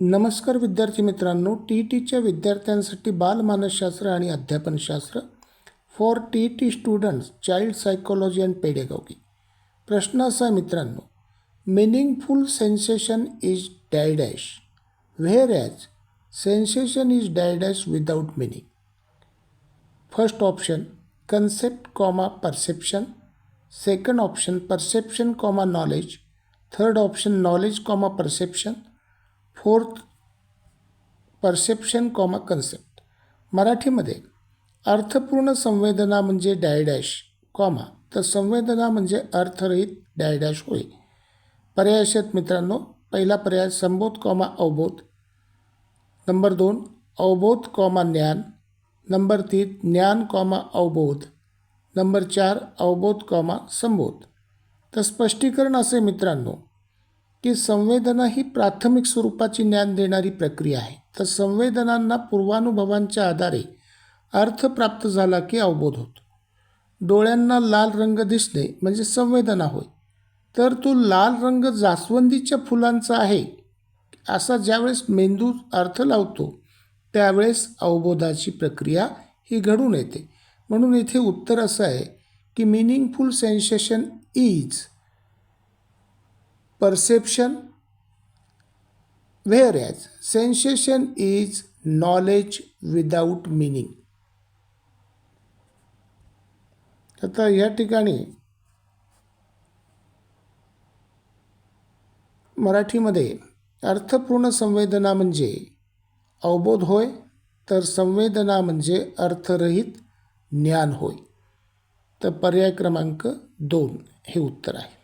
नमस्कार विद्यार्थी मित्रांनो टी ई टीच्या विद्यार्थ्यांसाठी बालमानसशास्त्र आणि अध्यापनशास्त्र for T E T students child psychology and pedagogy प्रश्न असा आहे मित्रांनो meaningful sensation is dash whereas sensation is dash without meaning first option concept comma perception second option perception comma knowledge third option knowledge comma perception fourth perception comma concept. मराठीमध्ये अर्थपूर्ण संवेदना म्हणजे डायडॅश comma. तर संवेदना म्हणजे अर्थरहित डायडॅश होय. पर्याय आहेत मित्रांनो पहिला पर्याय संबोध कॉमा अवबोध. नंबर दोन अवबोध कॉमा ज्ञान. नंबर तीन ज्ञान कॉमा अवबोध. नंबर चार अवबोध कॉमा संबोध. तर स्पष्टीकरण असे मित्रांनो की संवेदना ही प्राथमिक स्वरूपाची ज्ञान देणारी प्रक्रिया आहे. तर संवेदनांना पूर्वानुभवांच्या आधारे अर्थ प्राप्त झाला की अवबोध होतो. डोळ्यांना लाल रंग दिसणे म्हणजे संवेदना होय. तर तो लाल रंग जास्वंदीच्या फुलांचा आहे. असा ज्यावेळेस मेंदू अर्थ लावतो त्यावेळेस अवबोधाची प्रक्रिया ही घडून येते. म्हणून इथे उत्तर असं आहे की meaningful sensation is perception whereas sensation is knowledge without meaning. आता या ठिकाणी मराठीमध्ये अर्थपूर्ण संवेदना म्हणजे अवबोध होय तर संवेदना म्हणजे अर्थरहित ज्ञान होय. तर पर्याय क्रमांक दोन हे उत्तर आहे.